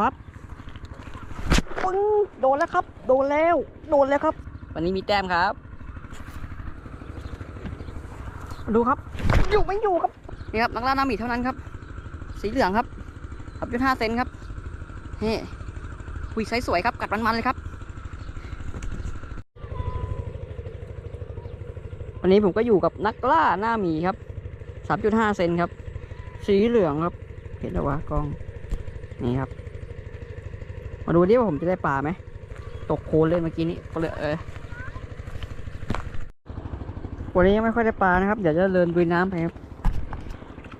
ปั๊บปึ้งโดนแล้วครับ โดนแล้ว โดนแล้วครับ วันนี้มีแต้มครับ ดูครับ อยู่ไม่อยู่ครับ นี่ครับนักล่าหน้าหมีเท่านั้นครับ สีเหลืองครับครับยุทห้าเซนครับนี่คุยไซส์สวยครับ กัดมันๆเลยครับ วันนี้ผมก็อยู่กับนักล่าหน้าหมีครับ3.5เซนครับ สีเหลืองครับ เห็นแล้ววะกล้อง นี่ครับ มาดูดิว่าผมจะได้ปลาไหม ตกโคลนเลยเมื่อกี้นี้ก็เลยเออวันนี้ยังไม่ค่อยได้ปลานะครับ เดี๋ยวจะเดินดุยน้ำไปครับ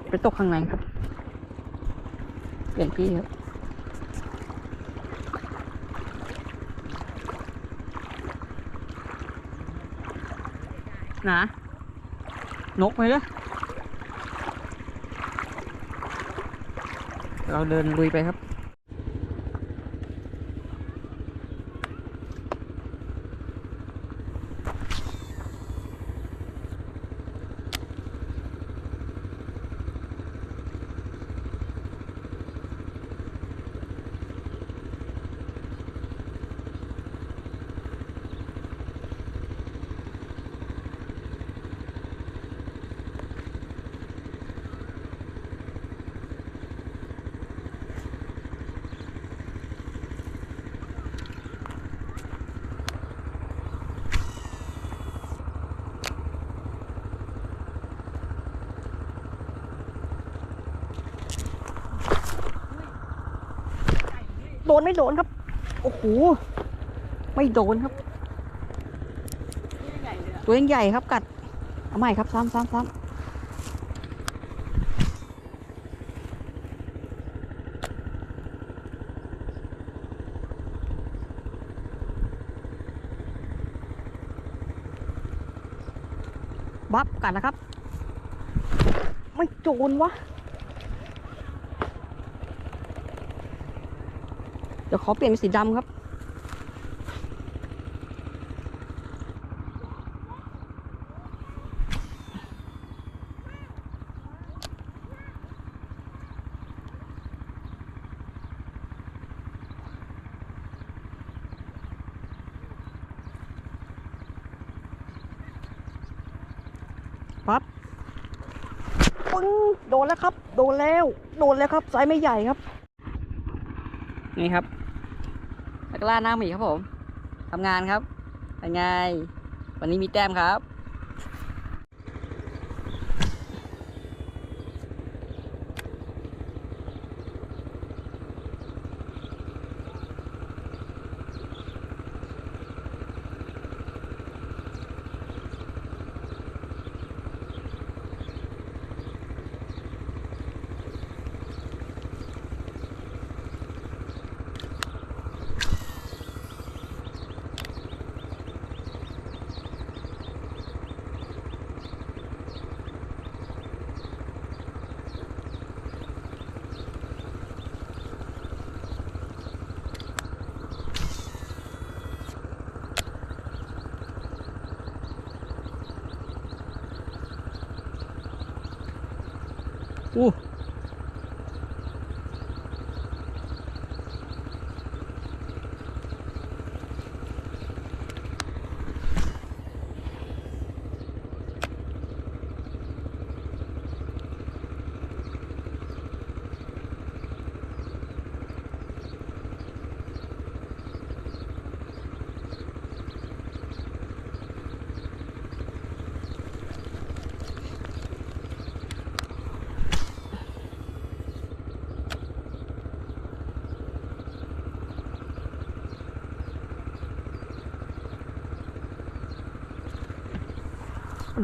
ไปตกข้างในครับ เปลี่ยนที่ครับนะนกไหมล่ะเราเดินลุยไปครับ นไม่โดนครับ โอ้โห ไม่โดนครับ ตัวยังใหญ่ครับกัด เอาใหม่ครับซ้ำซ้ำซ้ำบับกัดนะครับ ไม่โจนวะ เดี๋ยวขอเปลี่ยนเป็นสีดำครับ ปั๊บปึ้งโดนแล้วครับ โดนแล้ว โดนแล้วครับไซส์ไม่ใหญ่ครับ นี่ครับ นักล่าหน้าหมีครับผมทำงานครับเป็นไง วันนี้มีแต้มครับ อู้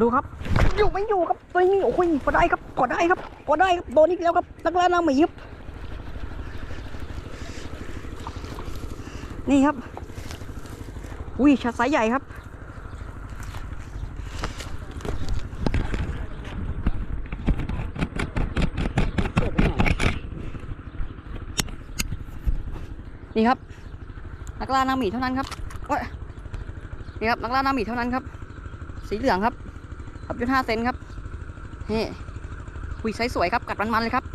ดูครับ อยู่ไม่อยู่ครับตัวนี้โอ้โหพอได้ครับพอได้ครับพอได้ครับโดนอีกแล้วครับนักล่าหน้าหมีครับนี่ครับอุ้ยชัดไซส์ใหญ่ครับนี่ครับ นักล่าหน้าหมีเท่านั้นครับนี่ครับนักล่าหน้าหมีเท่านั้นครับ สีเหลืองครับ ครับยุดห้าเซนครับเห้คุยไซส์สวยครับกัดมันๆเลยครับ